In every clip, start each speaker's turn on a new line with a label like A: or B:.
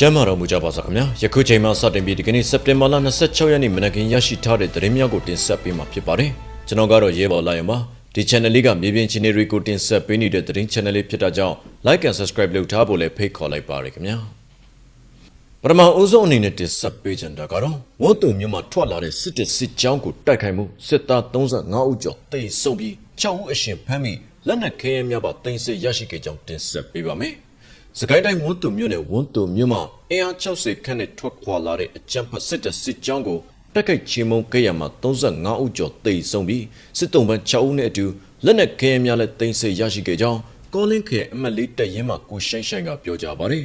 A: ကျမ်းမာတော်မူကြပါစားခင်ဗျာယခုချိန်မှစတင်ပြီးဒီကနေ့စက်တင်ဘာလ26ရက်နေ့မနက်ခင်းရရှိထားတဲ့သတင်းများကိုတင်ဆက်ပေးမှာဖြစ်ပါတယ်ကျွန်တော်ကတော့ရဲဘော်လာရပါဒီ channel လေးကမြေပြင်ချင်းတွေကိုတင်ဆက်ပေးနေတဲ့သတင်း channel လေးဖြစ်တာကြောင့် like and subscribe လုပ်ထားဖို့လည်းဖိတ်ခေါ်လိုက်ပါရခင်ဗျာပထမအဦးဆုံးအနေနဲ့တင်ဆက်ပေးချင်တာကတော့ဝတ်တုံမြို့မှာထွက်လာတဲ့စစ်တပ်စစ်ကြောင်းကိုတိုက်ခိုက်မှုစစ်သား35ဦးကျော်တိတ်ဆုံပြီး6ဦးအရှင်ဖမ်းမိလက်နက်ခဲယမ်းများပါတင်ဆက်ရရှိခဲ့ကြောင်းတင်ဆက်ပေးပါမယ် စကိုင်းတိုင်းဝန်းတုံမြို့နယ်ဝန်းတုံမြို့မှာအင်အား60ခန့်နဲ့ထွက်ခွာလာတဲ့အကြမ်းဖက်စစ်တပ်စစ်ကြောင်းကိုတက်ခိုက်ချေမှုန်းခဲ့ရမှာ35ဦးကျော်တိတ်ဆုံပြီးစစ်တုံးပန်း6ဦးနဲ့အတူလက်နက်ခဲယမ်းများလည်းတင်ဆက်ရရှိခဲ့ကြောင်းကောလင်းခဲအမတ်လေးတက်ရင်မှကိုရှိုင်းရှိုင်းကပြောကြားပါတယ်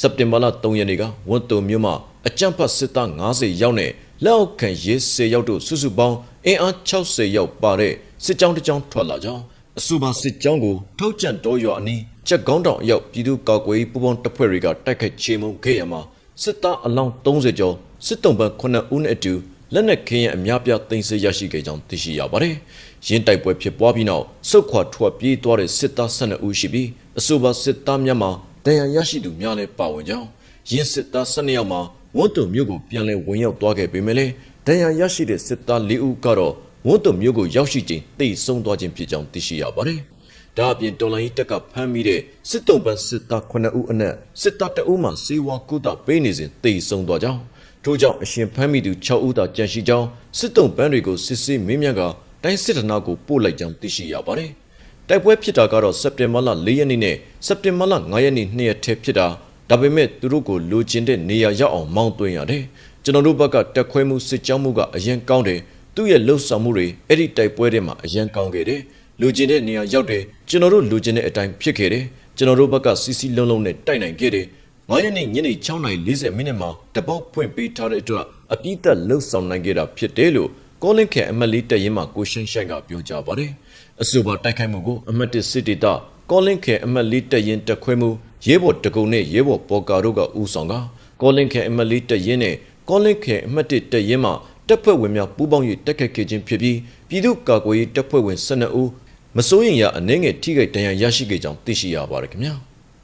A: စက်တင်ဘာလ3ရက်နေ့ကဝတ်တုံမြို့မှာအကြမ်းဖက်စစ်သား90ယောက်နဲ့လက်အောက်ခံရေး10ယောက်တို့စုစုပေါင်းအင်အား60ယောက်ပါတဲ့စစ်ကြောင်းတစ်ကြောင်းထွက်လာကြောင်းအဆိုပါစစ်ကြောင်းကိုထောက်ကျန်တော်ရွာအနီး ချက်ကောင်းတောင်အရောက်ပြည်သူ့ကာကွယ်ရေးပူးပေါင်းတပ်ဖွဲ့တွေကတိုက်ခိုက်ချေမှုန်းခဲ့ရမှာစစ်သားအလောင်း30ကျော်စစ်တုံးပန်း9ဦးနဲ့အတူလက်နက်ခင်းရဲ့အများပြားတင်ဆက်ရရှိခဲ့ကြောင်းသိရှိရပါတယ်။ရင်းတိုက်ပွဲဖြစ်ပွားပြီးနောက်စုတ်ခွာထွက်ပြေးသွားတဲ့စစ်သား12ဦးရှိပြီးအဆိုပါစစ်သားများမှာဒဏ်ရာရရှိသူများလည်းပါဝင်ကြောင်းရင်းစစ်သား12ယောက်မှာဝတ်တုံမြို့ကိုပြန်လည်ဝင်ရောက်သွားခဲ့ပေမဲ့လည်းဒဏ်ရာရရှိတဲ့စစ်သား4ဦးကတော့ဝတ်တုံမြို့ကိုရောက်ရှိချိန်တိတ်ဆုံးသွားခြင်းဖြစ်ကြောင်းသိရှိရပါတယ်။ ဒါအပြင်တော်လိုင်းတက်ကဖမ်းမိတဲ့စစ်တုံးပန်းစစ်သား9ဦးအနက်စစ်သား2ဦးမှစေဝါကုသပေးနေစဉ်တိတ်ဆုံးသွားကြောင်းထို့ကြောင့်အရှင်ဖမ်းမိသူ6ဦးသာကြန့်ရှိကြောင်းစစ်တုံးပန်းတွေကိုစစ်ဆေးမင်းမြတ်ကတိုင်းစစ်ဌာနကိုပို့လိုက်ကြောင်းသိရှိရပါတယ်။တိုက်ပွဲဖြစ်တာကတော့စက်တင်ဘာလ4ရက်နေ့နဲ့စက်တင်ဘာလ5ရက်နေ့2ရက်ထဲဖြစ်တာဒါပေမဲ့သူတို့ကိုလိုချင်တဲ့နေရာရောက်အောင်မောင်းသွင်းရတယ်။ကျွန်တော်တို့ဘက်ကတက်ခွဲမှုစစ်ကြောင်းမှုကအရင်ကောင်းတယ်။သူ့ရဲ့လှုပ်ဆောင်မှုတွေအဲ့ဒီတိုက်ပွဲထဲမှာအရင်ကောင်းခဲ့တယ်။ လိုချင်တဲ့နေရာရောက်တယ်ကျွန်တော်တို့လိုချင်တဲ့အတိုင်းဖြစ်ခဲ့တယ်။ကျွန်တော်တို့ဘက်ကစီစီလုံးလုံးနဲ့တိုက်နိုင်ခဲ့တယ်။9ရက်နေ့ညနေ6:40မိနစ်မှာတပုတ်ဖွင့်ပေးထားတဲ့အတွက်အပြည့်သက်လှုပ်ဆောင်နိုင်ခဲ့တာဖြစ်တယ်လို့ကောလင်ခဲအမတ်လေးတက်ရင်မှကိုရှင်းရှိုင်းကပြောကြားပါတယ်။အဆိုပါတိုက်ခိုက်မှုကိုအမတ်တစ်စစ်တေတာကောလင်ခဲအမတ်လေးတက်ရင်တက်ခွဲမှုရဲဘော်တကုံနဲ့ရဲဘော်ပေါ်ကာတို့ကဦးဆောင်ကကောလင်ခဲအမတ်လေးတက်ရင်နဲ့ကောလင်ခဲအမတ်တစ်တက်ရင်မှတပ်ဖွဲ့ဝင်များပူးပေါင်း၍တက်ခတ်ခဲ့ခြင်းဖြစ်ပြီးပြည်သူ့ကာကွယ်ရေးတပ်ဖွဲ့ဝင်12ဦး မစိုးရင်ရအနှဲငယ်ထိခိုက်ဒဏ်ရာရရှိခဲ့ကြောင်းသိရှိရပါတယ်ခင်ဗျာ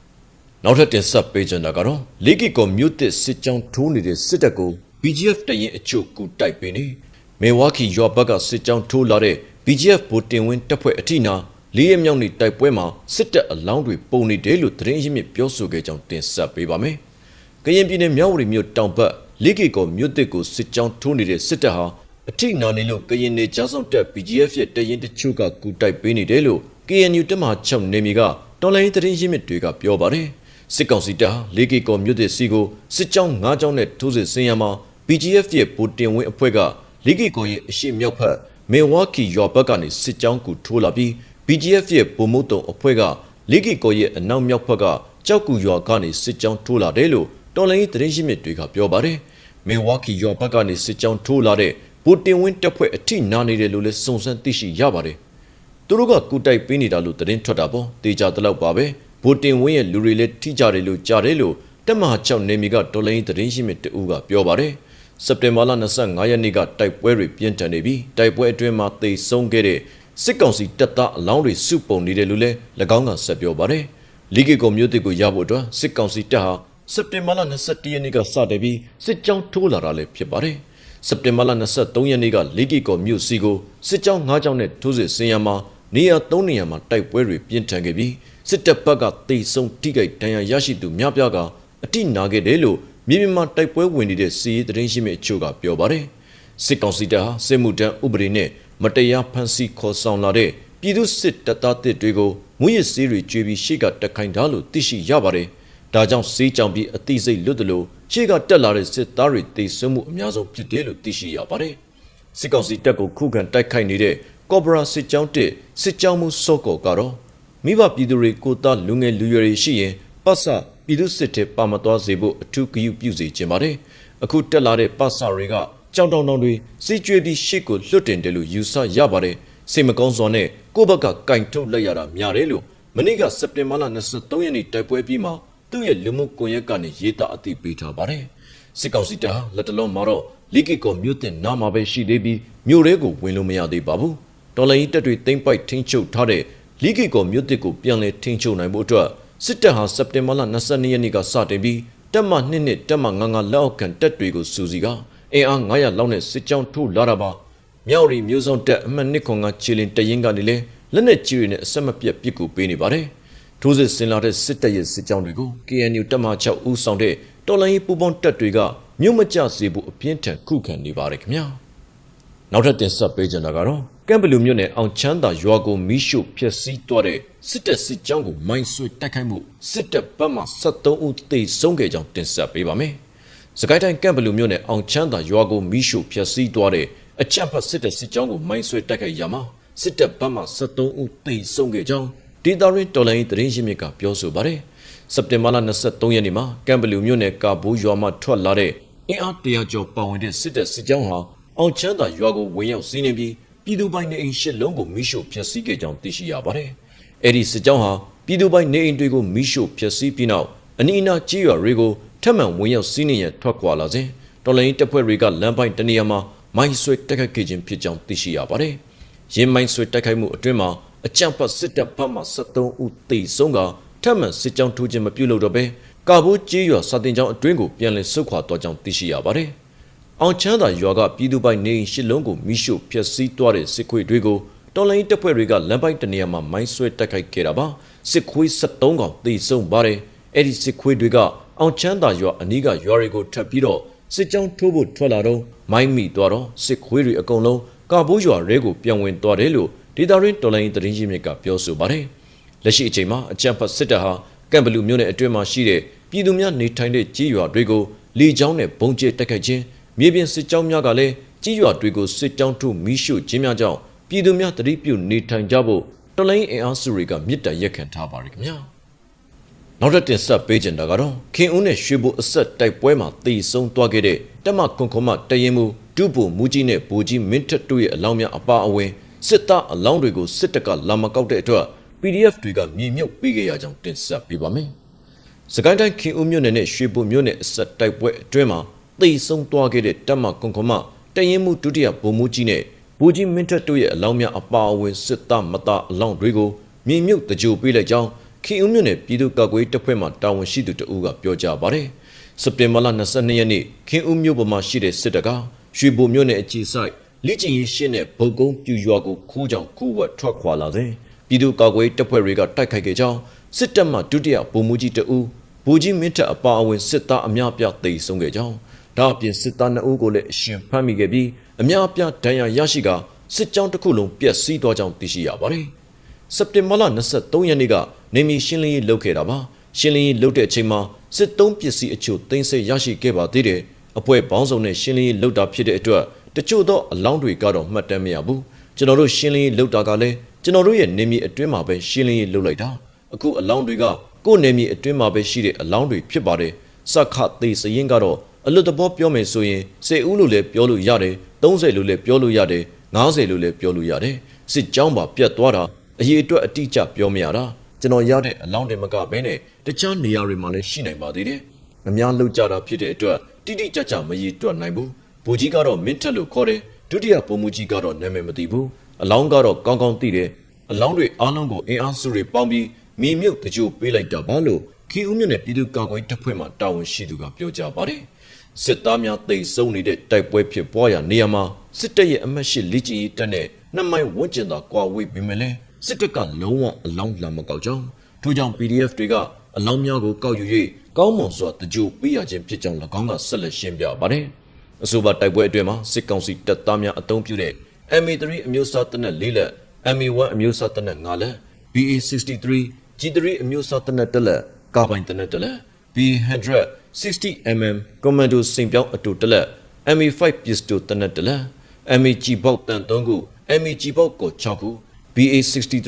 A: ။နောက်ထပ်တင်ဆက်ပေးချင်တာကတော့လေကီကောမြို့တစ်စစ်ကြောင်းထိုးနေတဲ့စစ်တပ်ကို BGF တရင်အချို့ကူတိုက်ပေးနေမေဝါခီရွာဘက်ကစစ်ကြောင်းထိုးလာတဲ့ BGF ဗိုလ်တင်ဝင်းတပ်ဖွဲ့အထိနာလေးရမြောက်နေတိုက်ပွဲမှာစစ်တပ်အလောင်းတွေပုံနေတယ်လို့သတင်းရင်းမြစ်ပြောဆိုခဲ့ကြောင်းတင်ဆက်ပေးပါမယ်။ကရင်ပြည်နယ်မြောက်ဝတီမြို့တောင်ဘက်လေကီကောမြို့တစ်ကိုစစ်ကြောင်းထိုးနေတဲ့စစ်တပ်ဟာ အထိနာနေလို့ကရင်နေကြားဆောင်တပ် BGF ရဲ့တရင်တချို့ကကူတိုက်ပေးနေတယ်လို့ KNU တပ်မ6နေမီကတော်လိုင်းသတင်းရင်းမြစ်တွေကပြောပါတယ်။စစ်ကောင်စီတပ်ဟာလေကီကောမြို့တစ်စီကိုစစ်ကြောင်း၅ကြောင်းနဲ့ထိုးစစ်ဆင်ရမှာ BGF ရဲ့ဗိုလ်တင်ဝင်းအဖွဲ့ကလေကီကောရဲ့အရှိမြောက်ဖက်မေဝါကီရွာဘက်ကနေစစ်ကြောင်းကူထိုးလာပြီး BGF ရဲ့ဗိုလ်မုတ်တုံအဖွဲ့ကလေကီကောရဲ့အနောက်မြောက်ဘက်ကကြောက်ကူရွာကနေစစ်ကြောင်းထိုးလာတယ်လို့တော်လိုင်းသတင်းရင်းမြစ်တွေကပြောပါတယ်။မေဝါကီရွာဘက်ကနေစစ်ကြောင်းထိုးလာတဲ့ ဗိုလ်တင်ဝင်းတပ်ဖွဲ့အထိနာနေတယ်လို့လည်းစုံစမ်းသိရှိရပါတယ်။သူတို့ကကူတိုက်ပေးနေတာလို့သတင်းထွက်တာပေါ့တေချာတလောက်ပါပဲဗိုလ်တင်ဝင်းရဲ့လူတွေလည်းထိကြတယ်လို့ကြားတယ်လို့တက်မဟာ6နေမီကတော်လိုင်းသတင်းရင်းမြစ်တူကပြောပါတယ်။စက်တင်ဘာလ25ရက်နေ့ကတိုက်ပွဲတွေပြင်းထန်နေပြီးတိုက်ပွဲအတွင်းမှာသေဆုံးခဲ့တဲ့စစ်ကောင်စီတပ်သားအလောင်းတွေစုပုံနေတယ်လို့လည်း၎င်းကဆက်ပြောပါတယ်။လီဂီကိုမြို့တစ်ကိုရဖို့အတွက်စစ်ကောင်စီတပ်ဟာစက်တင်ဘာလ22ရက်နေ့ကစတင်ပြီးစစ်ကြောင်းထိုးလာတာလည်းဖြစ်ပါတယ်။ စက်တင်ဘာလ23ရက်နေ့ကလီဂီကိုမြို့စီကိုစစ်ကြောင်း9ကြောင်းနဲ့ထိုးစစ်ဆင်ရမှာနေရာ3နေရာမှာတိုက်ပွဲတွေပြင်းထန်ခဲ့ပြီးစစ်တပ်ဘက်ကတိတ်ဆုံးထိခိုက်ဒဏ်ရာရရှိသူများပြားကအတိနာခဲ့တယ်လို့မြေပြင်မှာတိုက်ပွဲဝင်နေတဲ့စီးရီးသတင်းရှိမဲ့အချို့ကပြောပါတယ်။စစ်ကောင်စီတပ်ဟာစစ်မှုထမ်းဥပဒေနဲ့မတရားဖမ်းဆီးခေါ်ဆောင်လာတဲ့ပြည်သူစစ်တပ်သားတစ်တွေကိုမူရစ်စေးတွေကျွေးပြီးရှေ့ကတက်ခိုင်းတာလို့သိရှိရပါတယ်။ ဒါကြောင့်စေးကြောင်ပြီးအသိစိတ်လွတ်တယ်လို့ရှေ့ကတက်လာတဲ့စစ်သားတွေတေဆုံးမှုအများဆုံးဖြစ်တယ်လို့သိရှိရပါတယ်။စစ်ကောင်စီတပ်ကိုခုခံတိုက်ခိုက်နေတဲ့ကော့ဘရာစစ်ကြောင်းတစ်စစ်ကြောင်းမှုစော့ကော်ကတော့မိဘပြည်သူတွေကိုသားလူငယ်လူရွယ်တွေရှိရင်ပတ်စပြည်သူစစ်တပ်ပါမသွားစေဖို့အထူးဂရုပြုစေချင်ပါတယ်။အခုတက်လာတဲ့ပတ်စတွေကကြောင်တောင်တောင်တွေစီကျွေးပြီးရှစ်ကိုလွတ်တင်တယ်လို့ယူဆရပါတယ်။စိတ်မကောင်းစွာနဲ့ကိုယ့်ဘက်ကကင်ထုတ်လိုက်ရတာများတယ်လို့မနေ့ကစက်တင်ဘာလ23ရက်နေ့တိုက်ပွဲပြီးမှ သူ့ရဲ့လူမှုကွန်ရက်ကနေရေးသားအသိပေးထားပါတယ်။စစ်ကောင်စီတပ်ဟာလက်တလုံးမှာတော့လီကီကိုမြို့တင်နာမှာပဲရှိသေးပြီးမြို့ရဲကိုဝင်လို့မရသေးပါဘူး။တော်လိုင်းတပ်တွေတိမ့်ပိုက်ထိန်းချုပ်ထားတဲ့လီကီကိုမြို့တစ်ကိုပြန်လည်ထိန်းချုပ်နိုင်ဖို့အတွက်စစ်တပ်ဟာစက်တင်ဘာလ22ရက်နေ့ကစတင်ပြီးတက်မနှစ်နှစ်တက်မငါငါလက်အောက်ခံတက်တွေကိုစူစီကအင်အား900လောက်နဲ့စစ်ကြောင်းထိုးလာတာပါမြောက်ရီမျိုးစုံတက်အမှတ်နှစ်ခွန်ကခြေလင်တရင်ကနေလေလက်နဲ့ကြီးတွေနဲ့အဆက်မပြတ်ပစ်ကူပေးနေပါတယ် ထိုးစစ်ဆင်လာတဲ့စစ်တပ်ရဲ့စစ်ကြောင်းတွေကို KNU တက်မ6ဦးဆောင်တဲ့တော်လိုင်းပူပေါင်းတက်တွေကမြို့မကျစေဖို့အပြင်းထန်ခုခံနေပါတယ်ခင်ဗျာနောက်ထပ်တင်ဆက်ပေးကြတာကတော့ကမ်ဘလူမြို့နယ်အောင်ချမ်းသာရွာကိုမီးရှို့ဖျက်ဆီးသွားတဲ့စစ်တပ်စစ်ကြောင်းကိုမိုင်းဆွဲတိုက်ခိုက်မှုစစ်တပ်ဘက်မှ73ဦးသေဆုံးခဲ့ကြောင်းတင်ဆက်ပေးပါမယ်။စကိုင်းတိုင်းကမ်ဘလူမြို့နယ်အောင်ချမ်းသာရွာကိုမီးရှို့ဖျက်ဆီးသွားတဲ့အကြမ်းဖက်စစ်တပ်စစ်ကြောင်းကိုမိုင်းဆွဲတိုက်ခိုက်ရမှာစစ်တပ်ဘက်မှ73ဦးသေဆုံးခဲ့ကြောင်း ဒေတာရင်းတော်လိုင်းသတင်းရင်းမြစ်ကပြောဆိုပါတယ်။စက်တင်ဘာလ23ရက်နေ့မှာကမ်ဘလူမြို့နယ်ကာဘိုးရွာမှထွက်လာတဲ့အင်အားတရာကျော်ပါဝင်တဲ့စစ်တပ်စစ်ကြောင်းဟာအောင်ချမ်းသာရွာကိုဝင်ရောက်စီးနင်းပြီးပြည်သူပိုင်နေအိမ်ရှစ်လုံးကိုမိရှို့ဖျက်ဆီးခဲ့ကြောင်းသိရှိရပါတယ်။အဲ့ဒီစစ်ကြောင်းဟာပြည်သူပိုင်နေအိမ်တွေကိုမိရှို့ဖျက်ဆီးပြီးနောက်အနီးအနားကြေးရွာတွေကိုထပ်မံဝင်ရောက်စီးနင်းရန်ထွက်ခွာလာစဉ်တော်လိုင်းတပ်ဖွဲ့တွေကလမ်းပိုင်းတနေရာမှာမိုင်းဆွဲတိုက်ခိုက်ခဲ့ခြင်းဖြစ်ကြောင်းသိရှိရပါတယ်။ရင်းမိုင်းဆွဲတိုက်ခိုက်မှုအတွင်းမှာ အကြံဖတ်စစ်တပ်ဘက်မှ73ဦးသေဆုံးကထပ်မံစစ်ကြောင်းထိုးခြင်းမပြုလုပ်တော့ဘဲကာဘိုးကြေးရွာစာတင်ကျောင်းအတွင်းကိုပြန်လည်ဆုတ်ခွာသွားကြောင်းသိရှိရပါတယ်။အောင်ချမ်းသာရွာကပြည်သူပိုင်နေအိမ်ရှစ်လုံးကိုမိရှို့ဖျက်ဆီးသွားတဲ့စစ်ခွေတွေကိုတော်လိုင်းတပ်ဖွဲ့တွေကလမ်းပိုင်းတနေရာမှာမိုင်းဆွဲတိုက်ခိုက်ခဲ့တာပါစစ်ခွေး73កောင်သေဆုံးပါတယ်အဲ့ဒီစစ်ခွေးတွေကအောင်ချမ်းသာရွာအနီးကရွာတွေကိုထပ်ပြီးတော့စစ်ကြောင်းထိုးဖို့ထွက်လာတော့မိုင်းမိသွားတော့စစ်ခွေးတွေအကုန်လုံးကာဘိုးရွာရဲကိုပြန်ဝင်သွားတယ်လို့ ဒေတာရင်းတော်လိုင်းသတင်းရင်းမြစ်ကပြောဆိုပါတယ်လက်ရှိအချိန်မှာအကြံဖတ်စစ်တပ်ဟာကမ်ဘလူမြို့နယ်အတွင်းမှာရှိတဲ့ပြည်သူများနေထိုင်တဲ့ကြီးရွာတွေကိုလေကြောင်းနဲ့ဘုံကျဲတိုက်ခိုက်ခြင်းမြေပြင်စစ်ကြောင်းများကလည်းကြီးရွာတွေကိုစစ်ကြောင်းထုမီးရှို့ခြင်းများကြောင့်ပြည်သူများတတိပြုနေထိုင်ကြဖို့တော်လိုင်းအင်အားစုတွေကမြစ်တရက်ခံထားပါရခင်ဗျာနောက်တစ်တင်ဆက်ပေးကြတာကတော့ခင်ဦးနဲ့ရွှေဘိုအဆက်တိုက်ပွဲမှာတေဆုံးသွားခဲ့တဲ့တက်မခွန်ခွန်မတရင်မှုဒုဗိုလ်မူကြီးနဲ့ဗိုလ်ကြီးမင်းထက်တို့ရဲ့အလောင်းများအပါအဝင် စစ်သားအလောင်းတွေကိုစစ်တပ်ကလာမကောက်တဲ့အတွက် PDF တွေကမြေမြုပ်ပေးခဲ့ရကြောင်းတင်ဆက်ပေးပါမယ်။စကိုင်းတိုင်းခင်ဦးမြို့နယ်နဲ့ရွှေဘိုမြို့နယ်အဆက်တိုက်ပွဲအတွင်းမှာတေဆုံးသွားခဲ့တဲ့တက်မခွန်ခွန်မတရင်မှုဒုတိယဗိုလ်မူကြီးနဲ့ဗိုလ်ကြီးမင်းထက်တို့ရဲ့အလောင်းများအပါအဝင်စစ်သားမသားအလောင်းတွေကိုမြေမြုပ်တကြိုပေးလိုက်ကြောင်းခင်ဦးမြို့နယ်ပြည်သူ့ကာကွယ်တပ်ဖွဲ့မှတာဝန်ရှိသူတဦးကပြောကြားပါတယ်။စက်တင်ဘာလ22ရက်နေ့ခင်ဦးမြို့ပေါ်မှာရှိတဲ့စစ်တပ်ကရွှေဘိုမြို့နယ်အခြေစိုက် လိကျင်ရင်ရှင်းတဲ့ဗုတ်ကုန်းပြူရွာကိုခိုးကြောင်ခိုးဝက်ထွက်ခွာလာစဉ်ပြည်သူ့ကာကွယ်တပ်ဖွဲ့တွေကတိုက်ခိုက်ခဲ့ကြောင်းစစ်တပ်မှဒုတိယဗိုလ်မှူးကြီးတဦးဗိုလ်ကြီးမင်းထက်အပါအဝင်စစ်သားအများပြားသိမ်းဆုံးခဲ့ကြောင်းဒါအပြင်စစ်သား2ဦးကိုလည်းအရှင်ဖမ်းမိခဲ့ပြီးအများအပြားဒဏ်ရာရရှိကာစစ်ကြောင်းတစ်ခုလုံးပျက်စီးသွားကြောင်းသိရှိရပါတယ်။စက်တင်ဘာလ23ရက်နေ့ကနေမီရှင်းလင်းရေးလုပ်ခဲ့တာပါ။ရှင်းလင်းရေးလုပ်တဲ့အချိန်မှာစစ်သုံးပစ္စည်းအချို့သိမ်းဆည်းရရှိခဲ့ပါသေးတယ်။အဖွဲ့ပေါင်းစုံနဲ့ရှင်းလင်းရေးလုပ်တာဖြစ်တဲ့အတွက် တချို့သောအလောင်းတွေကတော့မှတ်တမ်းမရဘူး။ကျွန်တော်တို့ရှင်းလင်းရေးလုပ်တာကလည်းကျွန်တော်တို့ရဲ့နေမီအတွင်းမှာပဲရှင်းလင်းရေးလုပ်လိုက်တာ။အခုအလောင်းတွေကကိုယ့်နေမီအတွင်းမှာပဲရှိတဲ့အလောင်းတွေဖြစ်ပါတယ်။စက္ခသေးစရင်ကတော့အလွတ်တဘောပြောမယ်ဆိုရင်စေဦးလို့လည်းပြောလို့ရတယ်30လို့လည်းပြောလို့ရတယ်90လို့လည်းပြောလို့ရတယ်စစ်ကြောင်းပါပြတ်သွားတာအရေးအတွက်အတိအကျပြောမရတာကျွန်တော်ရတဲ့အလောင်းတွေမကဘဲနဲ့တခြားနေရာတွေမှာလည်းရှိနိုင်ပါသေးတယ်မများလောက်ကြတာဖြစ်တဲ့အတွက်တိတိကျကျမရည်တွက်နိုင်ဘူး ဘူကြီးကတော့မင်းထက်လို့ခေါ်တယ်ဒုတိယပုံမူကြီးကတော့နာမည်မသိဘူးအလောင်းကတော့ကောင်းကောင်းသိတယ်အလောင်းတွေအားလုံးကိုအင်အားစုတွေပေါင်းပြီးမိမြုပ်တကြိုပေးလိုက်တာပါလို့ခီဦးမြို့နယ်ပြည်သူ့ကာကွယ်တပ်ဖွဲ့မှတာဝန်ရှိသူကပြောကြားပါတယ်စစ်သားများတိတ်ဆုံးနေတဲ့တိုက်ပွဲဖြစ်ပွားရာနေရာမှာစစ်တပ်ရဲ့အမတ်ရှိလက်ကျင်ရေးတပ်နဲ့နှစ်မိုင်ဝန်းကျင်သာကွာဝေးပေမဲ့လည်းစစ်တပ်ကလုံးဝအလောင်းလာမကောက်ကြောင်းထို့ကြောင့် PDF တွေကအလောင်းများကိုကောက်ယူ၍ကောင်းမွန်စွာတကြိုပေးရခြင်းဖြစ်ကြောင်း၎င်းကဆက်လက်ရှင်းပြပါတယ်။ အဆိုပါတိုက်ပွဲအတွင်းမှာစစ်ကောင်စီတပ်သားများအုံပြုတဲ့ MA3 အမျိုးအစားတပ်နဲ့၄လက် MA1 အမျိုးအစားတပ်နဲ့၅လက် BA63 G3 အမျိုးအစားတပ်နဲ့၁လက်ကာပိုင်တပ်နဲ့၁လက် B100 60mm Commando စိန်ပြောင်းအတူတစ်လက် MA5 pistol တနက်တစ်လက် MAG ပေါက်တန်3ခု MAG ပေါက်ကို6ခု BA63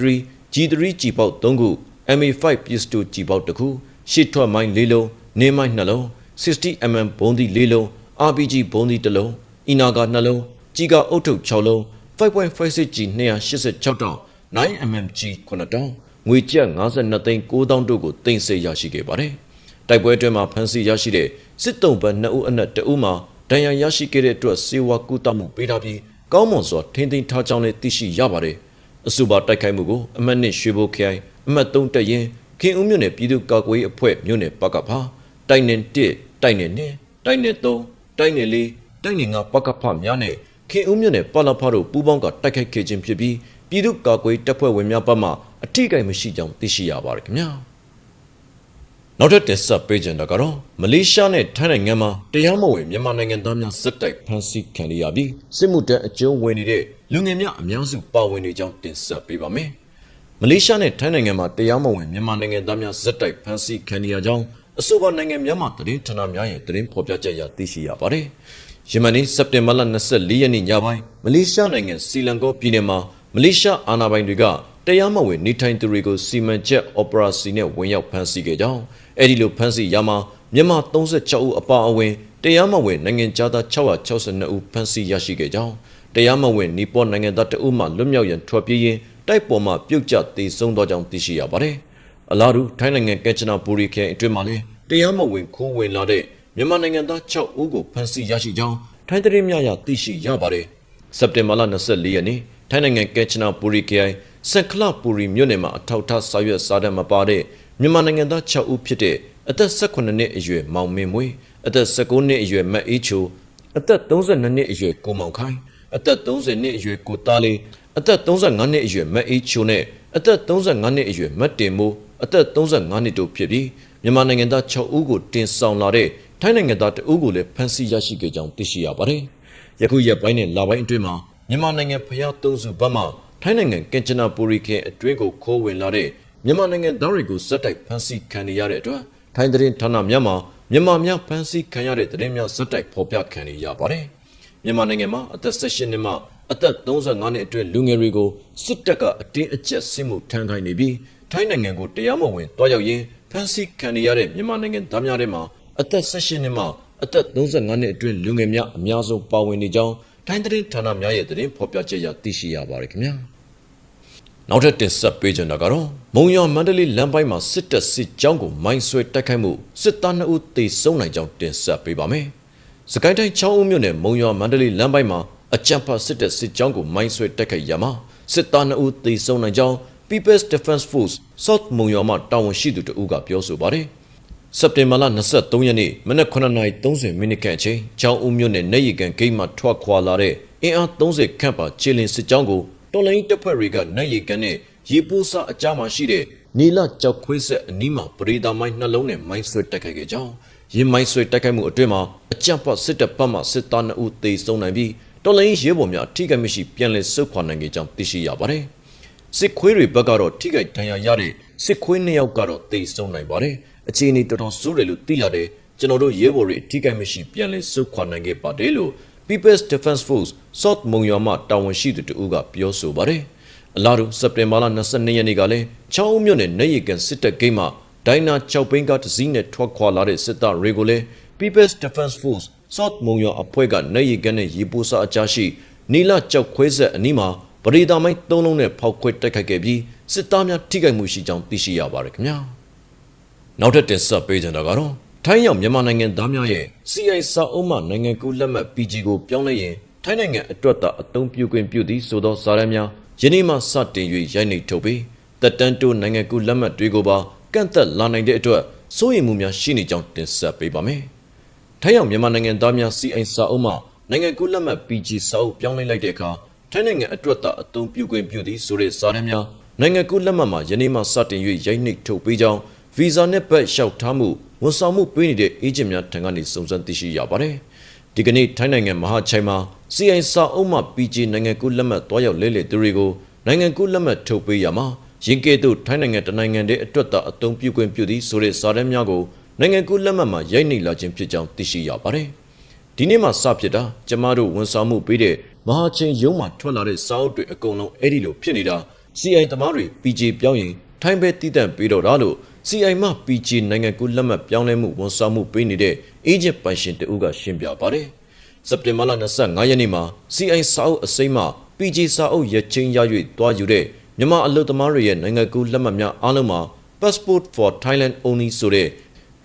A: G3 G ပေါက်3ခု MA5 pistol G ပေါက်1ခုရှစ်ထွက်မိုင်း၄လုံးနင်းမိုင်း2လုံး 60mm ဘုံးသီး၄လုံး RPG ဘုံးသီး1လုံးအီနာက2လုံးကြီးကအုတ်ထုတ်6လုံး 5.56 G 286တောင် 9mm G 9တောင်ငွေကျပ်52သိန်း9000တို့ကိုတင်ဆက်ရရှိခဲ့ပါတယ်တိုက်ပွဲအတွင်းမှာဖမ်းဆီးရရှိတဲ့စစ်တုံးဘတ်2ဦးအနက်2ဦးမှာဒဏ်ရာရရှိခဲ့တဲ့အတွက်စေဝါကူတမှုပေးထားပြီးကောင်းမွန်စွာထိန်းသိမ်းထားကြောင်းလည်းသိရှိရပါတယ်။အဆိုပါတိုက်ခိုက်မှုကိုအမတ်နှစ်ရွှေဘိုခိုင်အမတ်3တက်ရင်ခင်ဦးမြို့နယ်ပြည်သူ့ကာကွယ်ရေးအဖွဲ့မြို့နယ်ပကဖာတိုက်နယ်1တိုက်နယ်2တိုက်နယ်3 တိုက်နယ်4တိုက်နယ်5ပကဖများနဲ့ခင်ဦးမြို့နယ်ပလဖတို့ပူးပေါင်းကတိုက်ခိုက်ခဲ့ခြင်းဖြစ်ပြီးပြည်သူ့ကာကွယ်တပ်ဖွဲ့ဝင်များဘက်မှအထိကိမရှိကြောင်းသိရှိရပါတယ်ခင်ဗျာနောက်ထပ်တင်ဆက်ပေးကြတာကတော့မလေးရှားနဲ့ထိုင်းနိုင်ငံမှာတရားမဝင်မြန်မာနိုင်ငံသားများစစ်တိုက်ဖမ်းဆီးခံရပြီးစစ်မှုထမ်းအကျုံးဝင်နေတဲ့လူငယ်များအများစုပါဝင်နေကြောင်းတင်ဆက်ပေးပါမယ်မလေးရှားနဲ့ထိုင်းနိုင်ငံမှာတရားမဝင်မြန်မာနိုင်ငံသားများစစ်တိုက်ဖမ်းဆီးခံရကြောင်း အဆိုပါနိုင်ငံများမှသတင်းဌာနများရဲ့သတင်းဖော်ပြချက်အရသိရှိရပါတယ်ယမန်နေ့စက်တင်ဘာလ24ရက်နေ့ညပိုင်းမလေးရှားနိုင်ငံစီလန်ကောပြည်နယ်မှာမလေးရှားအာဏာပိုင်တွေကတရားမဝင်နေထိုင်သူတွေကိုစီမံချက်အော်ပရာစီနဲ့ဝင်ရောက်ဖမ်းဆီးခဲ့ကြောင်းအဲ့ဒီလိုဖမ်းဆီးရမှာမြန်မာ36ဦးအပါအဝင်တရားမဝင်နိုင်ငံသား662ဦးဖမ်းဆီးရရှိခဲ့ကြောင်းတရားမဝင်နီပေါနိုင်ငံသားတအုပ်မှလွတ်မြောက်ရန်ထွက်ပြေးရင်းတိုက်ပေါ်မှာပြုတ်ကျသေဆုံးသွားကြောင်းသိရှိရပါတယ် အလားတူထိုင်းနိုင်ငံကက်ချနာပူရီခရိုင်အတွင်းမှာလည်းတရားမဝင်ခိုးဝင်လာတဲ့မြန်မာနိုင်ငံသား6ဦးကိုဖမ်းဆီးရရှိကြောင်းထိုင်းသတင်းများအရသိရှိရပါတယ်စက်တင်ဘာလ24ရက်နေ့ထိုင်းနိုင်ငံကက်ချနာပူရီခရိုင်စက်ခလပူရီမြို့နယ်မှာအထောက်ထားစာရွက်စာတမ်းမပါတဲ့မြန်မာနိုင်ငံသား6ဦးဖြစ်တဲ့အသက်18နှစ်အရွယ်မောင်မင်းမွေအသက်19နှစ်အရွယ်မတ်အေးချိုအသက်32နှစ်အရွယ်ကိုမောင်ခိုင်အသက်30နှစ်အရွယ်ကိုသားလေးအသက်35နှစ်အရွယ်မတ်အေးချိုနဲ့ အသက်35နှစ်အရွယ်မတ်တင်မိုးအသက်35နှစ်တို့ဖြစ်ပြီးမြန်မာနိုင်ငံသား6ဦးကိုတင်ဆောင်လာတဲ့ထိုင်းနိုင်ငံသား2ဦးကိုလည်းဖမ်းဆီးရရှိခဲ့ကြောင်းသိရှိရပါတယ်။ယခုရက်ပိုင်းနဲ့လပိုင်းအတွင်းမှာမြန်မာနိုင်ငံဖျားသုံးစုဘက်မှထိုင်းနိုင်ငံကင်ချနာပူရီခင်းအတွင်းကိုခိုးဝင်လာတဲ့မြန်မာနိုင်ငံသားတွေကိုစက်တိုက်ဖမ်းဆီးခံရတဲ့အတွက်ထိုင်းသတင်းဌာနများမှာမြန်မာများဖမ်းဆီးခံရတဲ့သတင်းများစက်တိုက်ဖော်ပြခံရပါတယ်။မြန်မာနိုင်ငံမှာအသက်16နှစ်မှ အသက်35နှစ်အတွင်းလူငယ်တွေကိုစစ်တပ်ကအတင်းအကျပ်စစ်မှုထမ်းခိုင်းနေပြီးထိုင်းနိုင်ငံကိုတရားမဝင်တွားရောက်ရင်းဖမ်းဆီးခံရတဲ့မြန်မာနိုင်ငံသားများထဲမှာအသက်16နှစ်မှအသက်35နှစ်အတွင်းလူငယ်များအများဆုံးပါဝင်နေကြောင်းထိုင်းသတင်းဌာနများရဲ့သတင်းဖော်ပြချက်အရသိရှိရပါတယ်ခင်ဗျာနောက်ထပ်တင်ဆက်ပေးကြတာကတော့မုံရွာမန္တလေးလမ်းပိုင်းမှာစစ်တပ်စစ်ကြောင်းကိုမိုင်းဆွဲတိုက်ခိုက်မှုစစ်သား2ဦးသေဆုံးနိုင်ကြောင်းတင်ဆက်ပေးပါမယ်စကိုင်းတိုင်း6ဦးမြို့နယ်မုံရွာမန္တလေးလမ်းပိုင်းမှာ အကြမ်းဖက်စစ်တပ်စစ်ကြောင်းကိုမိုင်းဆွဲတိုက်ခိုက်ရမှာစစ်သား2ဦးသေဆုံးနိုင်ကြောင်း People's Defense Force South မုံရွာမှတာဝန်ရှိသူတဦးကပြောဆိုပါတယ်စက်တင်ဘာလ23ရက်နေ့မနက်9:30မိနစ်ခန့်အချိန်ကျောင်းဦးမြို့နယ်နေရီကန်ဂိတ်မှထွက်ခွာလာတဲ့အင်အား30ခန့်ပါခြေလင်စစ်ကြောင်းကိုတော်လိုင်းတပ်ဖွဲ့တွေကနေရီကန်နဲ့ရေပိုးစားအကြားမှာရှိတဲ့နီလာကြောက်ခွေးဆက်အနီးမှာပရိဒါမိုင်းနှလုံးနဲ့မိုင်းဆွဲတိုက်ခိုက်ခဲ့ကြောင်းရင်မိုင်းဆွဲတိုက်ခိုက်မှုအတွင်းမှာအကြမ်းဖက်စစ်တပ်ဘက်မှစစ်သား2ဦးသေဆုံးနိုင်ပြီး တော်လိုင်းရဲဘော်များထိခိုက်မရှိပြန်လည်ဆုတ်ခွာနိုင်ခဲ့ကြောင်းသိရှိရပါတယ်စစ်ခွေးတွေဘက်ကတော့ထိခိုက်ဒဏ်ရာရတဲ့စစ်ခွေး2ယောက်ကတော့သေဆုံးနိုင်ပါတယ်အခြေအနေတော်တော်ဆိုးတယ်လို့သိရတယ်ကျွန်တော်တို့ရဲဘော်တွေထိခိုက်မရှိပြန်လည်ဆုတ်ခွာနိုင်ခဲ့ပါတယ်လို့ People's Defense Force South မုံရွာမှတာဝန်ရှိသူတဦးကပြောဆိုပါတယ်အလားတူစက်တင်ဘာလ22ရက်နေ့ကလည်းချောင်းမြို့နယ်နေရီကန်စစ်တပ်ဂိတ်မှဒိုင်နာ6ဘင်းကတစည်းနဲ့ထွက်ခွာလာတဲ့စစ်သားတွေကိုလည်း People's Defense Force South မုံရွာအဖွဲ့ကနေရီကန်နဲ့ရေပိုးစာအကြားရှိနီလာကြောက်ခွဲဆက်အနီးမှာပရိဒါမိုင်း၃လုံးနဲ့ဖောက်ခွဲတိုက်ခိုက်ခဲ့ပြီးစစ်သားများထိခိုက်မှုရှိကြောင်းသိရှိရပါတယ်ခင်ဗျာနောက်ထပ်တင်ဆက်ပေးကြတာကတော့ထိုင်းရောက်မြန်မာနိုင်ငံသားများရဲ့ CI စာအုပ်မှနိုင်ငံကူးလက်မှတ် PG ကိုပြောင်းလဲရင်ထိုင်းနိုင်ငံအတွက်သာအသုံးပြုခွင့်ပြုသည်ဆိုသောစာရမ်းများယနေ့မှစတင်၍ရိုက်နှိပ်ထုတ်ပြီးတက်တန်းတိုးနိုင်ငံကူးလက်မှတ်တွေကိုပါကန့်သက်လာနိုင်တဲ့အတွက်စိုးရိမ်မှုများရှိနေကြောင်းတင်ဆက်ပေးပါမယ်။ ထိုင်းရောက်မြန်မာနိုင်ငံသားများ CI စာအုပ်မှနိုင်ငံကူးလက်မှတ် PG စာအုပ်ပြောင်းလဲလိုက်တဲ့အခါထိုင်းနိုင်ငံအတွက်သာအသုံးပြုခွင့်ပြုသည်ဆိုတဲ့စာရမ်းများနိုင်ငံကူးလက်မှတ်မှာယနေ့မှစတင်၍ရိုက်နှိပ်ထုတ်ပေးကြောင်းဗီဇာနဲ့ပတ်လျှောက်ထားမှုဝန်ဆောင်မှုပေးနေတဲ့အေဂျင့်များထံကနေစုံစမ်းသိရှိရပါတယ်။ဒီကနေ့ထိုင်းနိုင်ငံမဟာချိုင်မှာ CI စာအုပ်မှ PG နိုင်ငံကူးလက်မှတ်တွားရောက်လဲလှယ်သူတွေကိုနိုင်ငံကူးလက်မှတ်ထုတ်ပေးရမှာရင်ကဲ့သို့ထိုင်းနိုင်ငံတနိုင်ငံတည်းအတွက်သာအသုံးပြုခွင့်ပြုသည်ဆိုတဲ့စာတမ်းများကို နိုင်ငံကူးလက်မှတ်မှာရိုက်နှိပ်လာခြင်းဖြစ်ကြောင်းသိရှိရပါတယ်။ဒီနေ့မှစဖြစ်တာကျမတို့ဝန်ဆောင်မှုပေးတဲ့မဟာချိန်ရုံးမှာထွက်လာတဲ့စာအုပ်တွေအကုန်လုံးအဲ့ဒီလိုဖြစ်နေတာ CI သမားတွေ PG ပြောင်းရင်ထိုင်းဘဲတည်တံ့ပေးတော့တာလို့ CI မှ PG နိုင်ငံကူးလက်မှတ်ပြောင်းလဲမှုဝန်ဆောင်မှုပေးနေတဲ့ agent ပိုင်ရှင်တဦးကရှင်းပြပါတယ်။စက်တင်ဘာလ25ရက်နေ့မှာ CI စာအုပ်အစိမ်းမှ PG စာအုပ်ရချင်းရ၍တွားယူတဲ့မြန်မာအလုပ်သမားတွေရဲ့နိုင်ငံကူးလက်မှတ်များအားလုံးမှာ Passport for Thailand Only ဆိုတဲ့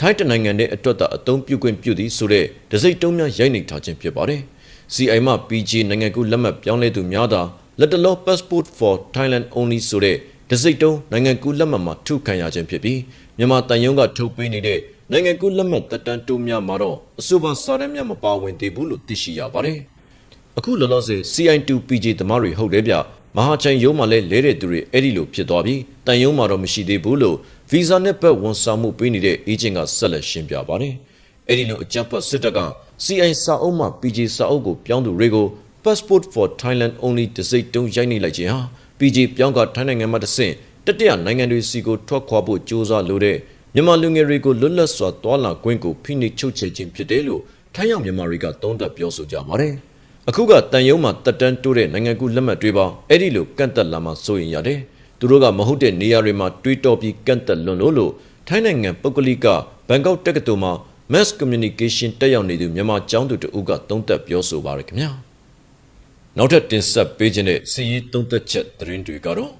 A: ထိုင်းတနိုင်ငံရဲ့အတွက်သာအသုံးပြုခွင့်ပြုသည်ဆိုတဲ့ဒစိမ့်တုံးများရိုက်နှိပ်ထားခြင်းဖြစ်ပါတယ်။ CI မှ PG နိုင်ငံကူးလက်မှတ်ပြောင်းလဲသူများသာလက်တလော Passport for Thailand Only ဆိုတဲ့ဒစိတ်တုံးနိုင်ငံကူးလက်မှတ်မှာထုခံရခြင်းဖြစ်ပြီးမြန်မာတန်ယုံကထုတ်ပေးနေတဲ့နိုင်ငံကူးလက်မှတ်တက်တန်းတိုးများမှာတော့အဆိုပါစာတမ်းများမပါဝင်သေးဘူးလို့သိရှိရပါတယ်။အခုလောလောဆယ် CI2PJ သမားတွေဟုတ်တယ်ဗျမဟာချိုင်ရုံးမှာလည်းလဲတဲ့သူတွေအဲ့ဒီလိုဖြစ်သွားပြီးတန်ရုံးမှာတော့မရှိသေးဘူးလို့ ဗီဇာနဲ့ပတ်ဝန်ဆောင်မှုပေးနေတဲ့အေဂျင့်ကဆက်လက်ရှင်းပြပါတယ်။အဲ့ဒီလိုအကြမ်းဖက်စစ်တပ်က CI စာအုပ်မှ PJ စာအုပ်ကိုပြောင်းသူတွေကို Passport for Thailand Only တစိမ့်တုံးရိုက်နေလိုက်ခြင်းဟာ PJ ပြောင်းကထိုင်းနိုင်ငံမှာတဆင့်တတိယနိုင်ငံတွေစီကိုထွက်ခွာဖို့ကြိုးစားလိုတဲ့မြန်မာလူငယ်တွေကိုလွတ်လပ်စွာတွာလာခွင့်ကိုဖိနှိပ်ချုပ်ချယ်ခြင်းဖြစ်တယ်လို့ထိုင်းရောက်မြန်မာတွေကသုံးသပ်ပြောဆိုကြပါတယ်။အခုကတန်ယုံမှာတက်တန်းတိုးတဲ့နိုင်ငံကူးလက်မှတ်တွေပါအဲ့ဒီလိုကန့်တက်လာမှစိုးရင်ရတယ်။ သူတို့ကမဟုတ်တဲ့နေရာတွေမှာတွေးတောပြီးကန့်တက်လွန်လို့လို့ထိုင်းနိုင်ငံပုဂ္ဂလိကဘန်ကောက်တက္ကသိုလ်မှာ Mass Communication တက်ရောက်နေသူမြန်မာကျောင်းသူတဦးကသုံးသပ်ပြောဆိုပါရခင်ဗျာ။နောက်ထပ်တင်ဆက်ပေးခြင်းတဲ့စီရီသုံးသက်ချက်သတင်းတွေကတော့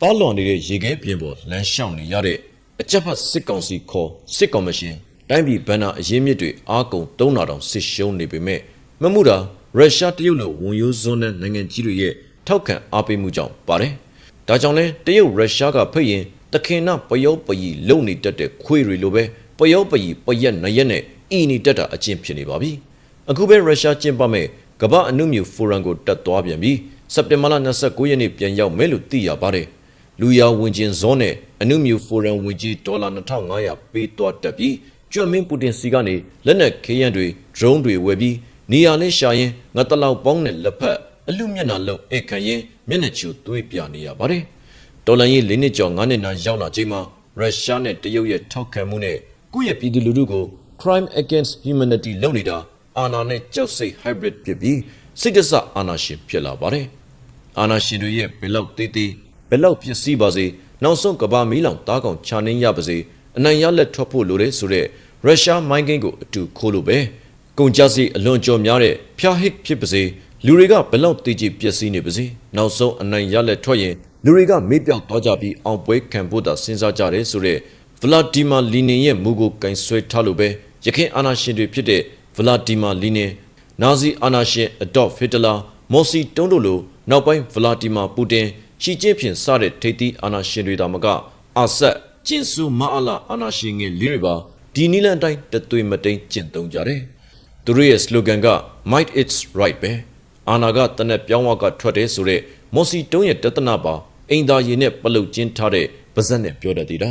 A: ပါလွန်နေတဲ့ရေခဲပြင်ပေါ်လမ်းလျှောက်နေရတဲ့အကြက်ဖတ်စစ်ကောင်စီခေါ်စစ်ကော်မရှင်တိုင်းပြည်ဗန္နာအရေးမြစ်တွေအားကုန်တုံးတာတောင်စစ်ရှုံးနေပေမဲ့မမှုတာရုရှားတရုတ်လိုဝန်ရိုးစွန်းတဲ့နိုင်ငံကြီးတွေရဲ့ထောက်ခံအားပေးမှုကြောင့်ပါတယ်။ ဒါကြောင့်လဲတရုတ်ရုရှားကဖိတ်ရင်တခင်နာပယောပယီလုံနေတတ်တဲ့ခွေတွေလိုပဲပယောပယီပရက်နရက်နဲ့အီနေတတ်တာအကျင့်ဖြစ်နေပါပြီ။အခုပဲရုရှားကျင်းပမဲ့ကမ္ဘာအနုမြူဖိုရမ်ကိုတက်သွားပြန်ပြီးစက်တင်ဘာလ29ရက်နေ့ပြန်ရောက်မယ်လို့သိရပါတယ်။လူရဝင်ကျင်ဇောနဲ့အနုမြူဖိုရမ်ဝင်ကြီးဒေါ်လာ2500ပေးသွားတက်ပြီးကျွမ်းမင်းပူတင်စီကနေလက်နက်ခေးရန်တွေဒရုန်းတွေဝယ်ပြီးနေရာလေးရှာရင်ငါတလောက်ပေါင်းနဲ့လက်ဖက်အလူမျက်နှာလုံးအိတ်ခံရင် မျက်နှာချူသွေးပြနေရပါတယ်။တော်လန်ရေး၄နှစ်ကျော်၅နှစ်နာရောက်လာချိန်မှာရုရှားနဲ့တရုတ်ရဲ့ထောက်ခံမှုနဲ့ကိုယ့်ရဲ့ပြည်သူလူထုကို crime against humanity လုပ်နေတာအာဏာနဲ့ကြောက်စိတ် hybrid ဖြစ်ပြီးစိတ်တဆအာဏာရှင်ဖြစ်လာပါတယ်။အာဏာရှင်တွေရဲ့ဘယ်လောက်သေးသေးဘယ်လောက်ဖြစ်စည်းပါစေနောက်ဆုံးကဘာမီးလောင်တားကောင်ခြာနှင်းရပါစေအနိုင်ရလက်ထွက်ဖို့လိုတယ်ဆိုတဲ့ရုရှားမိုင်းကိန်းကိုအတူခိုးလို့ပဲကုန်ကြစီအလွန်ကြော်များတဲ့ဖျားဟစ်ဖြစ်ပါစေ လူတွေကဘယ်လောက်တည်ကြည်ပျက်စီးနေပါစေနောက်ဆုံးအနိုင်ရလက်ထွက်ရင်လူတွေကမေ့ပြောက်သွားကြပြီးအောင်ပွဲခံဖို့သာစဉ်းစားကြတယ်ဆိုတဲ့ဗလာဒီမာလီနင်ရဲ့မူကိုကင်ဆွဲထားလို့ပဲရခိုင်အာဏာရှင်တွေဖြစ်တဲ့ဗလာဒီမာလီနင်နာဇီအာဏာရှင်အဒေါ့ဖ်ဟစ်တလာမော်စီတုံးတို့လိုနောက်ပိုင်းဗလာဒီမာပူတင်ရှီကျင်းဖြင့်စတဲ့ထိပ်သီးအာဏာရှင်တွေတာမကအာဆက်ကျင့်စုမအလာအာဏာရှင်ငယ်လေးတွေပါဒီနီလန်တိုင်းတသွေးမတိန်ကျင့်သုံးကြတယ်သူတို့ရဲ့ slogan က might it's right ပဲ အာနာကတနက်ပြောင်းဝကထွက်တယ်ဆိုတော့မော်စီတုံးရဲ့တသနာပါအိမ်သာရည်နဲ့ပလုတ်ကျင်းထားတဲ့ပါဇက်နဲ့ပြောတတ်သေးတာ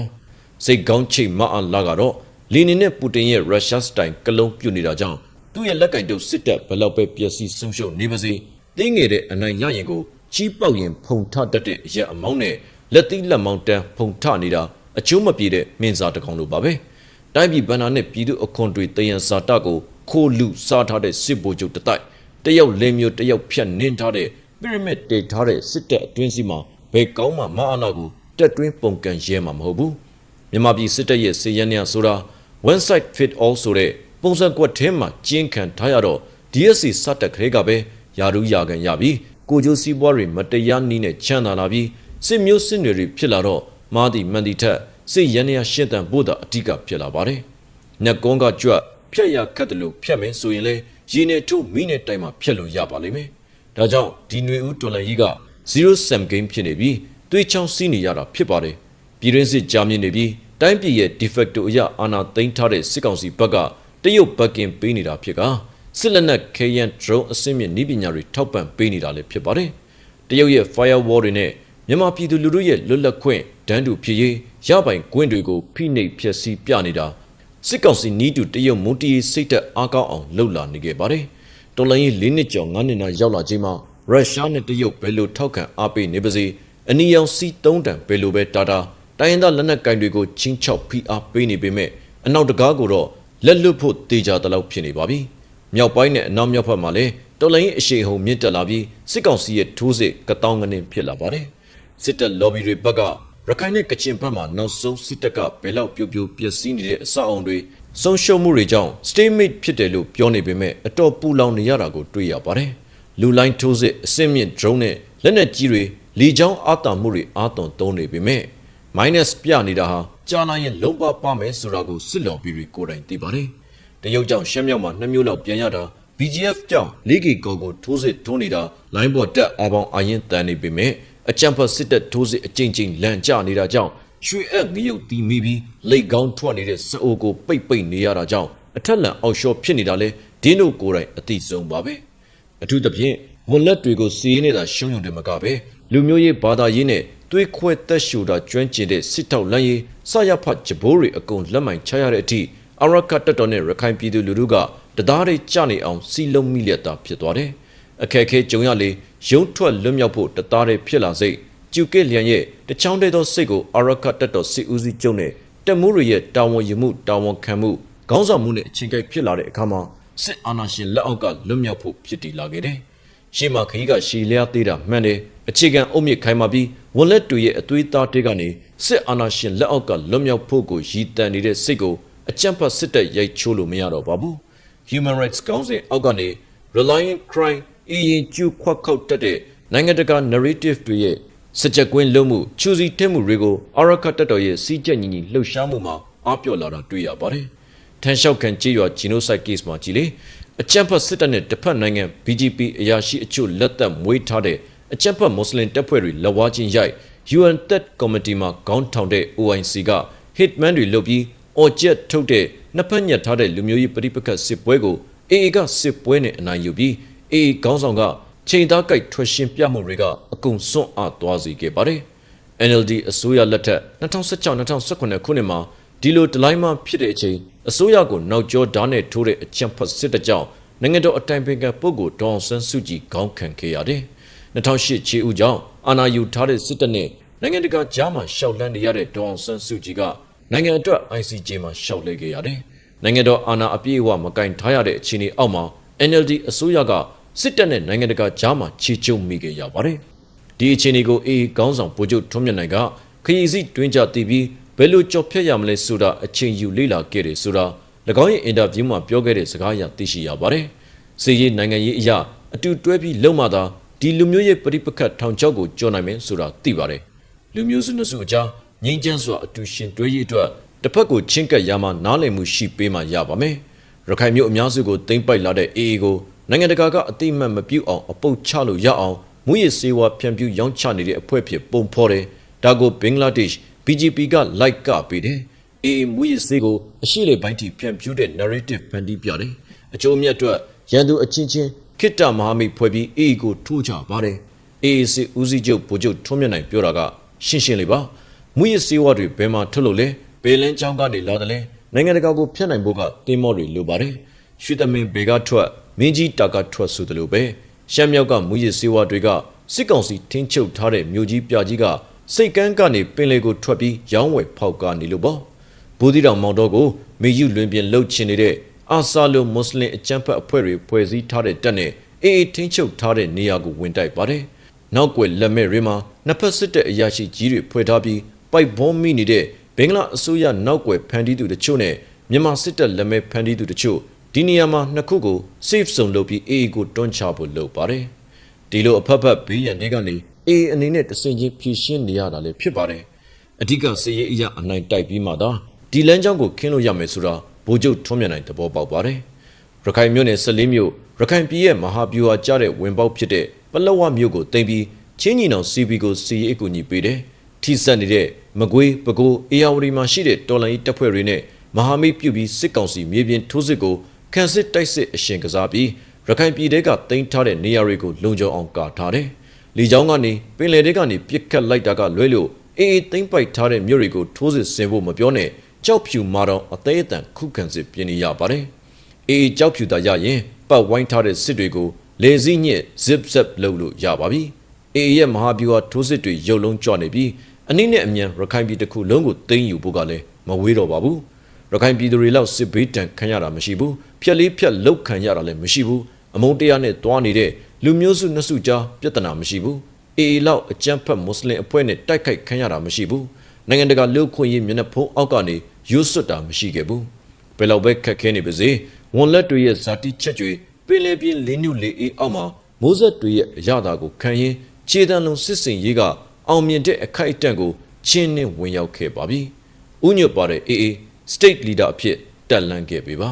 A: စိတ်ကောင်းချိတ်မအားလာကတော့လီနီနဲ့ပူတင်ရဲ့ရုရှားစတိုင်ကလုံးပြုတ်နေတာကြောင့်သူ့ရဲ့လက်ကင်တုပ်စစ်တပ်ဘလောက်ပဲပျက်စီးဆုံးရှုံးနေပါစေတင်းငယ်တဲ့အနိုင်ရရင်ကိုကြီးပေါက်ရင်ဖုန်ထတတ်တဲ့အရက်အမောင်းနဲ့လက်သီးလက်မောင်းတန်းဖုန်ထနေတာအကျိုးမပြေတဲ့မင်းစားတကောင်လိုပါပဲတိုင်းပြည်ဗန္နာနဲ့ပြည်သူအခွန်တွေတယံဇာတကိုခိုးလူစားထားတဲ့စစ်ဗိုလ်ချုပ်တတိုက် တယောက်လင်းမျိုးတယောက်ဖြတ်နင်းထားတဲ့ပရမစ်တေထားတဲ့စစ်တပ်အတွင်းစီမှာဘယ်ကောင်းမှမအားလာကိုတက်တွင်းပုံကန်ရဲမှာမဟုတ်ဘူးမြန်မာပြည်စစ်တပ်ရဲ့စီရန်ညာဆိုတာ one side fit all ဆိုတဲ့ပုံစံကွက်ထဲမှာကျင်းခံထားရတော့ DSC စတက်ခရဲကပဲယာရူးယာကန်ရပြီးကိုကျိုးစီးပွားတွေမတရားနီးနဲ့ချမ်းသာလာပြီးစစ်မျိုးစစ်တွေဖြစ်လာတော့မာဒီမန်ဒီထက်စစ်ရန်ညာရှင်းတန်ဖို့တာအဓိကဖြစ်လာပါတယ်။ညက်ကုန်းကကြွဖြက်ရခတ်တယ်လို့ဖြက်မယ်ဆိုရင်လေ ရင်းနဲ့ထုမိနဲ့တိုင်မှာဖြက်လို့ရပါလိမ့်မယ်။ဒါကြောင့်ဒီຫນွေဦးတော်လန်ကြီးက0 sum game ဖြစ်နေပြီးသွေးချောင်းစီးနေရတာဖြစ်ပါတယ်။ပြည်ရင်းစစ်ကြာမြင့်နေပြီးတိုင်းပြည်ရဲ့ de facto အရအာဏာသိမ်းထားတဲ့စစ်ကောင်စီဘက်ကတရုတ်ဘက်ကင်ပေးနေတာဖြစ်ကစစ်လက်နက်ခဲယမ်း drone အဆင့်မြင့်နည်းပညာတွေထောက်ပံ့ပေးနေတာလည်းဖြစ်ပါတယ်။တရုတ်ရဲ့ firewall တွေနဲ့မြန်မာပြည်သူလူထုရဲ့လွတ်လပ်ခွင့်ဒန်းတူဖြစ်ရေးရပိုင်ခွင့်တွေကိုဖိနှိပ်ဖျက်ဆီးပြနေတာ စစ်ကောင်စီနီးတူတရုတ်မွန်တီစိတ်သက်အားကောင်းအောင်လှုပ်လာနေခဲ့ပါတယ်။တော်လိုင်းရေး၄နှစ်ကျော်၅နှစ်နာရောက်လာချိန်မှာရုရှားနဲ့တရုတ်ဘယ်လိုထောက်ခံအားပေးနေပါစေအနီရောင်စီ၃တန်ဘယ်လိုပဲတာတာတိုင်းရင်းသားလက်နက်ကင်တွေကိုချင်းချောက်ဖိအားပေးနေပေမဲ့အနောက်တကားကိုတော့လက်လွတ်ဖို့တေချာတလောက်ဖြစ်နေပါပြီ။မြောက်ပိုင်းနဲ့အနောက်မြောက်ဘက်မှာလည်းတော်လိုင်းရေးအရှိန်ဟုန်မြင့်တက်လာပြီးစစ်ကောင်စီရဲ့ထိုးစစ်ကတောင်းကနေဖြစ်လာပါတယ်။စစ်တပ် lobby တွေဘက်က ရခိုင်နဲ့ကချင်ဘက်မှာနောက်ဆုံးစစ်တပ်ကဘယ်လောက်ပြိုပြိုပျက်စီးနေတဲ့အဆောက်အုံတွေဆုံးရှုံးမှုတွေကြောင့် stalemate ဖြစ်တယ်လို့ပြောနေပေမဲ့အတော်ပူလောင်နေရတာကိုတွေ့ရပါတယ်။လူလိုင်းထိုးစစ်အစစ်မြင့် drone နဲ့လက်နက်ကြီးတွေလေကြောင်းအာတံမှုတွေအာသွန်သုံးနေပေမဲ့ minus ပြနေတာဟာကြာလာရင်လုံးပပမယ်ဆိုတာကိုစစ်လော်ပြီးကိုယ်တိုင်သိပါတယ်။တရုတ်ကြောင့်ရှမ်းမြောက်မှာနှစ်မျိုးလောက်ပြန်ရတာ BGF ကြောင့် League ကောကိုထိုးစစ်ထိုးနေတာ line ပေါ်တက်အပေါင်းအရင်တန်နေပေမဲ့ အကြံဖတ်စစ်တပ်ထိုးစစ်အကြိမ်ကြိမ်လန်ကျနေတာကြောင့်ရွှေအက်ငရုတ်တီမိပြီးလိတ်ကောင်းထွက်နေတဲ့စအိုကိုပိတ်ပိတ်နေရတာကြောင့်အထက်လန်အောက်ရှော့ဖြစ်နေတာလဲဒင်းတို့ကိုယ်တိုင်အသိဆုံးပါပဲအထူးသဖြင့်ဝန်လက်တွေကိုစီးနေတာရှုံးယုံတယ်မကပဲလူမျိုးရေးဘာသာရေးနဲ့သွေးခွဲတက်ရှူတာကျွမ်းကျင်တဲ့စစ်တောက်လမ်းရေးစရဖတ်ဂျဘိုးတွေအကုန်လက်မိုင်ချရတဲ့အထိအရကတက်တော်နဲ့ရခိုင်ပြည်သူလူထုကတသားတွေကြနေအောင်စီလုံးမိလက်တာဖြစ်သွားတယ် အခက်အခဲကြုံရလေရုံထွက်လွတ်မြောက်ဖို့တသားတွေဖြစ်လာစိတ်ကျူကစ်လျံရဲ့တချောင်းတဲ့သောစိတ်ကိုအရကတက်တော်စစ်ဦးစီးကျုံနဲ့တက်မှုတွေရဲ့တာဝန်ယူမှုတာဝန်ခံမှုခေါင်းဆောင်မှုနဲ့အချိန်ကိုက်ဖြစ်လာတဲ့အခါမှာစစ်အာဏာရှင်လက်အောက်ကလွတ်မြောက်ဖို့ဖြစ်တည်လာခဲ့တယ်။ရှေ့မှာခရီးကရှည်လျားသေးတာမှန်တယ်။အခြေခံအုတ်မြစ်ခိုင်မာပြီးဝန်လက်တူရဲ့အသွေးသားတွေကနေစစ်အာဏာရှင်လက်အောက်ကလွတ်မြောက်ဖို့ကိုရည်တန်နေတဲ့စိတ်ကိုအကြမ်းဖက်စစ်တပ်ရိုက်ချိုးလို့မရတော့ပါဘူး။ Human Rights Council အောက်ကနေ Reliant Crime အရင်ကျူခွက်ခောက်တက်တဲ့နိုင်ငံတကာ narrative တွေရဲ့စကြက်ကွင်းလုံးမှုချူစီထက်မှုတွေကိုအရကတက်တော်ရဲ့စီးကျက်ညီညီလှုပ်ရှားမှုမှာအပြော့လာတာတွေ့ရပါတယ်။ထန်လျှောက်ခံကြေးရွာ genocide case မှာကြည်လေအကြမ်းဖက်စစ်တပ်နဲ့တစ်ဖက်နိုင်ငံ BGP အရာရှိအချို့လက်သက်မွေးထားတဲ့အကြမ်းဖက်မွတ်စလင်တပ်ဖွဲ့တွေလက်ဝါးချင်းရိုက် UN That Committee မှာခေါင်းထောင်တဲ့ OIC က hitman တွေလုပ်ပြီးအော်ဂျက်ထုတ်တဲ့နှစ်ဖက်ညက်ထားတဲ့လူမျိုးရေးပဋိပက္ခစစ်ပွဲကို AA ကစစ်ပွဲနဲ့အနိုင်ယူပြီး AA ခေါင်းဆောင်ကချိန်သားကြိုက်ထွက်ရှင်ပြမှုတွေကအကုန်စွန့်အားသွားစေခဲ့ပါတယ်။ NLD အစိုးရလက်ထက်2016-2018ခုနှစ်မှာဒီလိုဒလိုင်းမှဖြစ်တဲ့အချိန်အစိုးရကိုနောက်ကျောဓာတ်နဲ့ထိုးတဲ့အချမ်းဖတ်စစ်တကြောင်နိုင်ငံတော်အတိုင်ပင်ခံပုဂ္ဂိုလ်ဒေါအောင်ဆန်းစုကြည်ခေါင်းခံခဲ့ရတယ်။2008ချီဦးကြောင့်အာဏာယူထားတဲ့စစ်တပ်နဲ့နိုင်ငံတကာကြားမှာရှောက်လန်းနေရတဲ့ဒေါအောင်ဆန်းစုကြည်ကနိုင်ငံအတွက် ICJ မှာရှောက်လဲခဲ့ရတယ်။နိုင်ငံတော်အာဏာအပြည့်အဝမကင်ထားရတဲ့အခြေအနေအောက်မှာ NLD အစိုးရက စစ်တပ်နဲ့နိုင်ငံတကာကြားမှာချီကျုံမိခဲ့ရပါတယ်။ဒီအခြေအနေကိုအေးကောင်းဆောင်ဗိုလ်ချုပ်ထွန်းမြတ်နိုင်ကခရီးစီးတွင်းကြတည်ပြီးဘယ်လိုကြော်ဖြတ်ရမလဲဆိုတာအချိန်ယူလေ့လာခဲ့တယ်ဆိုတာ၎င်းရဲ့အင်တာဗျူးမှာပြောခဲ့တဲ့စကားအရသိရှိရပါတယ်။စီရေးနိုင်ငံရေးအရာအတူတွဲပြီးလုံမှသာဒီလူမျိုးရေးပဋိပက္ခထောင်ချောက်ကိုကြော်နိုင်မယ်ဆိုတာသိပါတယ်။လူမျိုးစုနှစ်စုအကြားငြိမ်းချမ်းစွာအတူရှင်တွဲရေးအတွက်တစ်ဖက်ကိုချင်းကပ်ရမှနားလည်မှုရှိပေးမှရပါမယ်။ရခိုင်မျိုးအများစုကိုတင်ပိုက်လာတဲ့ AA ကို နိုင်ငံတကာကအတိမတ်မပြုတ်အောင်အပုတ်ချလို့ရအောင်မူရစေဝါဖြန့်ပြူရောင်းချနေတဲ့အဖွဲ့ဖြစ်ပုံဖော်တယ်။ဒါကိုဘင်္ဂလားဒေ့ရှ် BGP ကလိုက်ကပေးတယ်။ AA မူရစေကိုအရှိလေပိုင်းထိဖြန့်ပြူတဲ့ narrative ဖန်တီးပြတယ်။အကျိုးမြတ်အတွက်ရန်သူအချင်းချင်းခိတ္တမဟာမိတ်ဖွဲ့ပြီး AA ကိုထိုးချပါတယ်။ AA စစ်ဦးစီးချုပ်ဗိုလ်ချုပ်ထွန်းမြတ်နိုင်ပြောတာကရှင်းရှင်းလေးပါ။မူရစေဝါတွေဘယ်မှာထုတ်လို့လဲ။ဘယ်လန်းချောင်းကနေလာတယ်လဲ။နိုင်ငံတကာကိုဖျက်နိုင်ဖို့ကတင်းမောတွေလိုပါတယ်။ရွှေသမင်ဘေကထွက် မင်းကြီးတာကထွက်ဆိုတယ်လို့ပဲရှမ်းမြောက်ကမူရစေဝါတွေကစစ်ကောင်စီထင်းချုပ်ထားတဲ့မြို့ကြီးပြကြီးကစိတ်ကန်းကနေပင်လေကိုထွက်ပြီးရောင်းဝယ်ဖောက်ကားနေလို့ပေါ့ဘူဒီတောင်မောင်တော်ကိုမေယူလွင်ပြင်လှုပ်ချင်နေတဲ့အာဆာလိုမွတ်စလင်အကြမ်းဖက်အဖွဲ့တွေဖွဲ့စည်းထားတဲ့တပ်နဲ့အေးအေးထင်းချုပ်ထားတဲ့နေရာကိုဝင်တိုက်ပါတယ်နောက်ွယ်လက်မဲ့တွေမှာနှစ်ဖက်စစ်တပ်အရာရှိကြီးတွေဖွဲ့ထားပြီးပိုက်ဘုံမိနေတဲ့ဘင်္ဂလားအစိုးရနောက်ွယ်ဖန်တီးသူတချို့နဲ့မြန်မာစစ်တပ်လက်မဲ့ဖန်တီးသူတချို့ ဒီနေရာမှာနှစ်ခုကို safe zone လုပ်ပြီး AA ကိုတွန်းချဖို့လုပ်ပါတယ်ဒီလိုအဖက်ဖက်ဘေးရန်တွေကနေ AA အနေနဲ့တဆင်ချင်းဖြည့်ရှင်းနေရတာလည်းဖြစ်ပါတယ်အဓိကစည်ရေးအရာအနိုင်တိုက်ပြီးမှသာဒီလမ်းကြောင်းကိုခင်းလို့ရမယ်ဆိုတာဗိုလ်ချုပ်ထွန်းမြတ်နိုင်သဘောပေါက်ပါတယ်ရခိုင်မြို့နယ်14မြို့ရခိုင်ပြည်ရဲ့မဟာဗျူဟာကျတဲ့ဝင်ပေါက်ဖြစ်တဲ့ပလောဝမြို့ကိုတင်ပြီးချင်းညီနောင် CB ကိုစီရေးအကူအညီပေးတယ်ထိစပ်နေတဲ့မကွေးပကိုးအေယာဝတီမှာရှိတဲ့တော်လိုင်းတပ်ဖွဲ့တွေနဲ့မဟာမိတ်ပြုပြီးစစ်ကောင်စီမြေပြင်ထိုးစစ်ကို ခန့်စစ်တိုက်စစ်အရှင်ကစားပြီးရခိုင်ပြည်တဲကတင်ထားတဲ့နေရာတွေကိုလုံခြုံအောင်ကာထားတယ်။လီချောင်းကနေပင်လယ်တဲကနေပြစ်ခတ်လိုက်တာကလွဲလို့အေးအေးသိမ့်ပိုက်ထားတဲ့မြို့တွေကိုထိုးစစ်ဆင်ဖို့မပြောနဲ့ကြောက်ဖြူမာတော့အသေးအတန်ခုခံစစ်ပြင်နေရပါတယ်။အေးအေးကြောက်ဖြူတာရရင်ပတ်ဝိုင်းထားတဲ့စစ်တွေကိုလေစည်းညစ် zip zap လုပ်လို့ရပါပြီ။အေးအေးရဲ့မဟာဗျူဟာထိုးစစ်တွေရုပ်လုံးကြွနေပြီးအနည်းနဲ့အမြန်ရခိုင်ပြည်တစ်ခုလုံးကိုသိမ်းယူဖို့ကလည်းမဝေးတော့ပါဘူး။ရခိုင်ပြည်သူတွေလောက်စစ်ဘေးတန်ခံရတာမရှိဘူး ဖြက်လေးဖြက်လောက်ခံရတာလည်းမရှိဘူးအမုန်းတရားနဲ့တွားနေတဲ့လူမျိုးစုနှစ်စုကြားပြဿနာမရှိဘူးအေအေလောက်အကြမ်းဖက်မွတ်စလင်အဖွဲ့နဲ့တိုက်ခိုက်ခံရတာမရှိဘူးနိုင်ငံတကာလူခွင့်ရေးမျက်နှာဖုံးအောက်ကနေရွတ်စွတ်တာမရှိခဲ့ဘူးဘယ်လောက်ပဲခက်ခဲနေပါစေဝန်လက်တွေရဲ့ဇာတိချက်တွေပင်လေပြင်းလင်းညွလေအေးအောက်မှာမိုးဆက်တွေရဲ့အရသာကိုခံရင်ခြေတံလုံးစစ်စင်ရေးကအောင်မြင်တဲ့အခိုက်အတန့်ကိုချင်းနဲ့ဝင်ရောက်ခဲ့ပါပြီဥညွတ်ပါတဲ့အေးအေး state leader အဖြစ်တက်လှမ်းခဲ့ပြီပါ